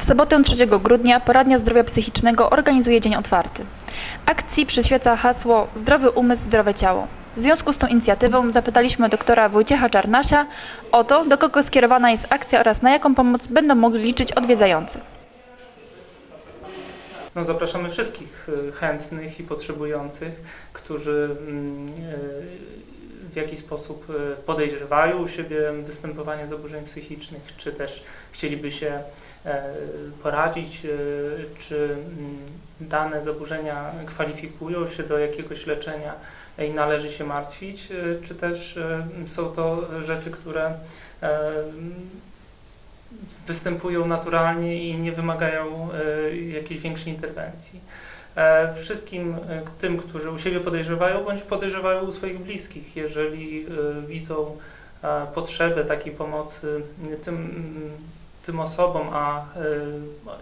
W sobotę 3 grudnia Poradnia Zdrowia Psychicznego organizuje Dzień Otwarty. Akcji przyświeca hasło Zdrowy umysł, zdrowe ciało. W związku z tą inicjatywą zapytaliśmy doktora Wojciecha Czarnasia o to, do kogo skierowana jest akcja oraz na jaką pomoc będą mogli liczyć odwiedzający. No, zapraszamy wszystkich y, chętnych i potrzebujących, którzy mm, y, w jakiś sposób y, podejrzewają u siebie występowanie zaburzeń psychicznych, czy też chcieliby się e, poradzić, y, czy mm, dane zaburzenia kwalifikują się do jakiegoś leczenia i należy się martwić, czy też są to rzeczy, które e, występują naturalnie i nie wymagają e, jakiejś większej interwencji. E, Wszystkim e, tym, którzy u siebie podejrzewają bądź podejrzewają u swoich bliskich, jeżeli e, widzą potrzebę takiej pomocy tym, mm, tym osobom, a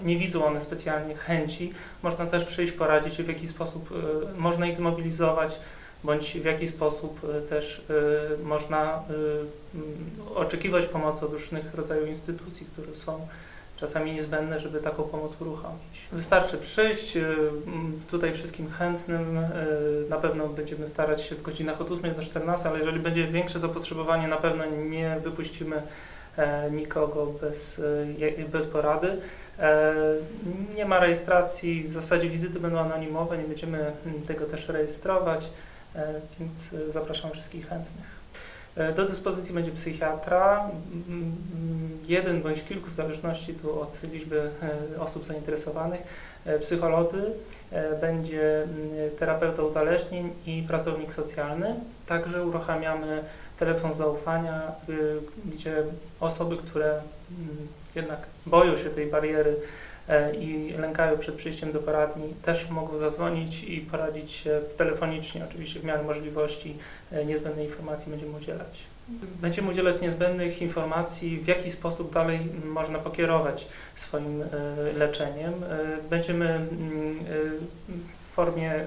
nie widzą one specjalnie chęci, można też przyjść, poradzić, w jaki sposób można ich zmobilizować, bądź w jaki sposób też można mm, oczekiwać pomocy od różnych rodzajów instytucji, które są czasami niezbędne, żeby taką pomoc uruchomić. Wystarczy przyjść, m, tutaj wszystkim chętnym, e, na pewno będziemy starać się w godzinach od 8 do 14, ale jeżeli będzie większe zapotrzebowanie, na pewno nie wypuścimy e, nikogo bez, e, bez porady. E, Nie ma rejestracji, w zasadzie wizyty będą anonimowe, nie będziemy tego też rejestrować, więc zapraszam wszystkich chętnych. E, Do dyspozycji będzie psychiatra, jeden bądź kilku, w zależności tu od liczby e, osób zainteresowanych, e, psycholodzy, będzie terapeuta uzależnień i pracownik socjalny. Także uruchamiamy telefon zaufania, y, gdzie osoby, które jednak boją się tej bariery i lękają przed przyjściem do poradni, też mogą zadzwonić i poradzić się telefonicznie, oczywiście w miarę możliwości e, niezbędnej informacji będziemy udzielać. Będziemy udzielać niezbędnych informacji, w jaki sposób dalej można pokierować swoim e, leczeniem. E, Będziemy mm, e, w formie e,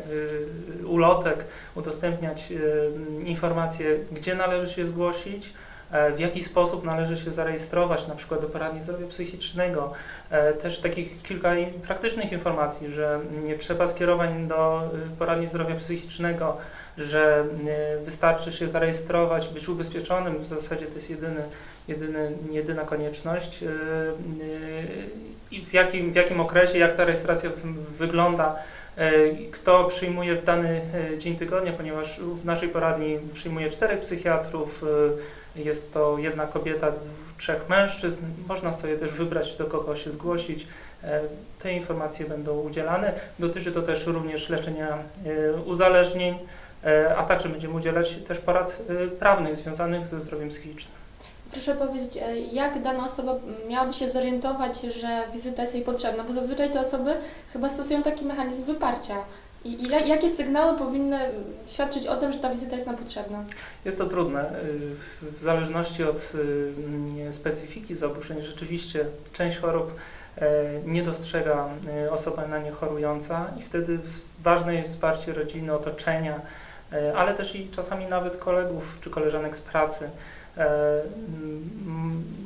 ulotek udostępniać e, informacje, gdzie należy się zgłosić, e, w jaki sposób należy się zarejestrować, na przykład do poradni zdrowia psychicznego. E, Też takich kilka praktycznych informacji, że nie trzeba skierowań do e, poradni zdrowia psychicznego, że e, wystarczy się zarejestrować, być ubezpieczonym, w zasadzie to jest jedyny, jedyny, jedyna konieczność. E, e, I w jakim, w jakim okresie, jak ta rejestracja wygląda, e, kto przyjmuje w dany e, dzień tygodnia, ponieważ w naszej poradni przyjmuje czterech psychiatrów, e, jest to jedna kobieta, trzech mężczyzn. Można sobie też wybrać, do kogo się zgłosić. E, Te informacje będą udzielane. Dotyczy to też również leczenia e, uzależnień, e, a także będziemy udzielać też porad prawnych związanych ze zdrowiem psychicznym. Proszę powiedzieć, jak dana osoba miałaby się zorientować, że wizyta jest jej potrzebna? Bo zazwyczaj te osoby chyba stosują taki mechanizm wyparcia. I ile, jakie sygnały powinny świadczyć o tym, że ta wizyta jest nam potrzebna? Jest to trudne. y, w- zależności od y, mm, specyfiki zaburzeń, rzeczywiście część chorób e, nie dostrzega y, osoba na nie chorująca i wtedy ważne jest wsparcie rodziny, otoczenia, e, ale też i czasami nawet kolegów czy koleżanek z pracy. E,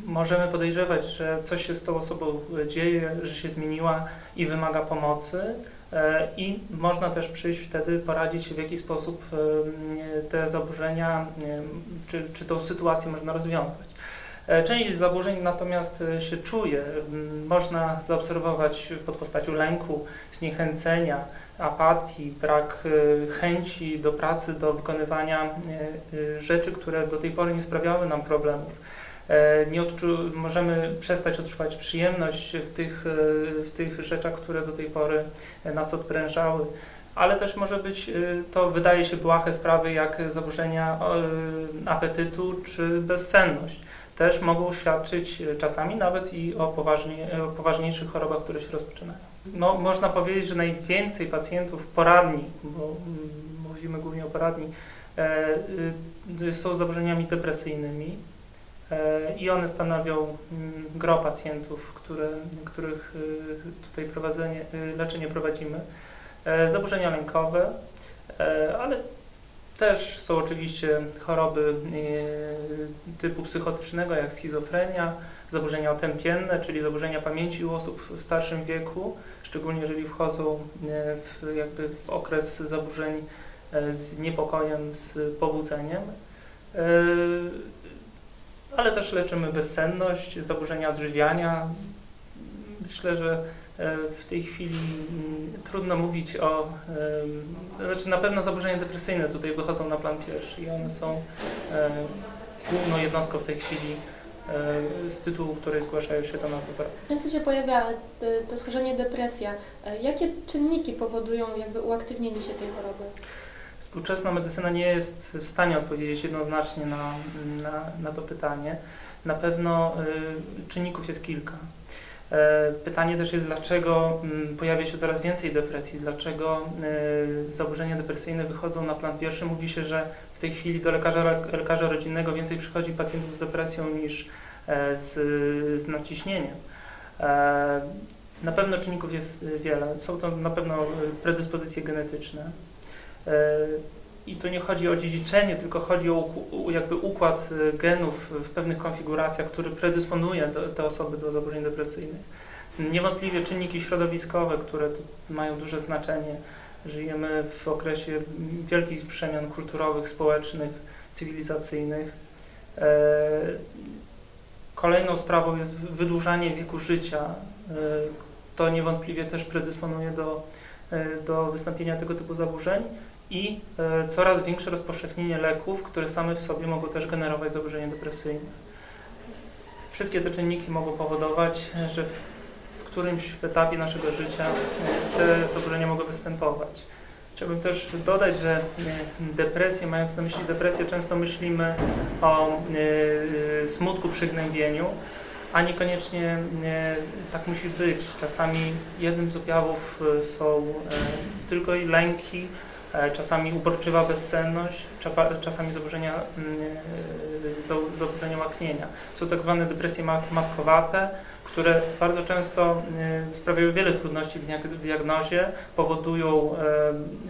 Możemy podejrzewać, że coś się z tą osobą dzieje, że się zmieniła i wymaga pomocy. E, I można też przyjść wtedy, poradzić się, w jaki sposób te zaburzenia, czy, czy tą sytuację można rozwiązać. E, Część zaburzeń natomiast e, się czuje. Można zaobserwować pod postacią lęku, zniechęcenia, apatii, brak chęci do pracy, do wykonywania rzeczy, które do tej pory nie sprawiały nam problemów. E, Nie odczu- możemy przestać odczuwać przyjemność w tych, e, w tych rzeczach, które do tej pory nas odprężały. Ale też może być, to wydaje się błahe sprawy, jak zaburzenia apetytu czy bezsenność. Też mogą świadczyć czasami nawet i o, poważnie, o poważniejszych chorobach, które się rozpoczynają. No, można powiedzieć, że najwięcej pacjentów poradni, bo mm, mówimy głównie o poradni, e, y, są zaburzeniami depresyjnymi. E, I one stanowią mm, gro pacjentów, które, których y, tutaj prowadzenie, y, leczenie prowadzimy. E, Zaburzenia lękowe, e, ale też są oczywiście choroby e, typu psychotycznego, jak schizofrenia, zaburzenia otępienne, czyli zaburzenia pamięci u osób w starszym wieku, szczególnie jeżeli wchodzą w, jakby okres zaburzeń z niepokojem, z powodzeniem. Ale też leczymy bezsenność, zaburzenia odżywiania. Myślę, że e, w tej chwili mm, trudno mówić o, znaczy na pewno zaburzenia depresyjne tutaj wychodzą na plan pierwszy i one są e, główną jednostką w tej chwili e, z tytułu, której zgłaszają się do nas do pracy. Często się pojawia to schorzenie depresja. Jakie czynniki powodują jakby uaktywnienie się tej choroby? Współczesna medycyna nie jest w stanie odpowiedzieć jednoznacznie na, na, na to pytanie. Na pewno y, czynników jest kilka. E, Pytanie też jest, dlaczego mm, pojawia się coraz więcej depresji, dlaczego y, zaburzenia depresyjne wychodzą na plan pierwszy. Mówi się, że w tej chwili do lekarza, lekarza rodzinnego więcej przychodzi pacjentów z depresją niż e, z, z nadciśnieniem. E, Na pewno czynników jest y, wiele. Są to na pewno y, predyspozycje genetyczne. E, I tu nie chodzi o dziedziczenie, tylko chodzi o jakby układ e, genów w pewnych konfiguracjach, który predysponuje te osoby do zaburzeń depresyjnych. Niewątpliwie czynniki środowiskowe, które mają duże znaczenie. Żyjemy w okresie wielkich przemian kulturowych, społecznych, cywilizacyjnych. E, Kolejną sprawą jest wydłużanie wieku życia. To niewątpliwie też predysponuje do do wystąpienia tego typu zaburzeń i e, coraz większe rozpowszechnienie leków, które same w sobie mogą też generować zaburzenia depresyjne. Wszystkie te czynniki mogą powodować, że w, którymś etapie naszego życia e, te zaburzenia mogą występować. Chciałbym też dodać, że e, depresję, mając na myśli depresję, często myślimy o smutku, przygnębieniu, a niekoniecznie tak musi być. Czasami jednym z objawów są tylko lęki, czasami uporczywa bezsenność, czasami zaburzenia, mm, e, za- zaburzenia łaknienia. Są tak zwane depresje ma- maskowate, które bardzo często e, sprawiają wiele trudności w diag- w diagnozie, powodują,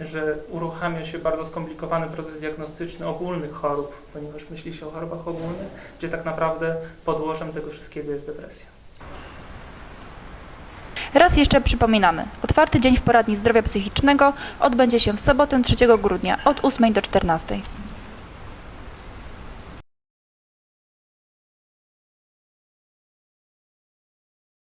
e, że uruchamia się bardzo skomplikowany proces diagnostyczny ogólnych chorób, ponieważ myśli się o chorobach ogólnych, gdzie tak naprawdę podłożem tego wszystkiego jest depresja. Raz jeszcze przypominamy, otwarty dzień w poradni zdrowia psychicznego odbędzie się w sobotę 3 grudnia od 8 do 14.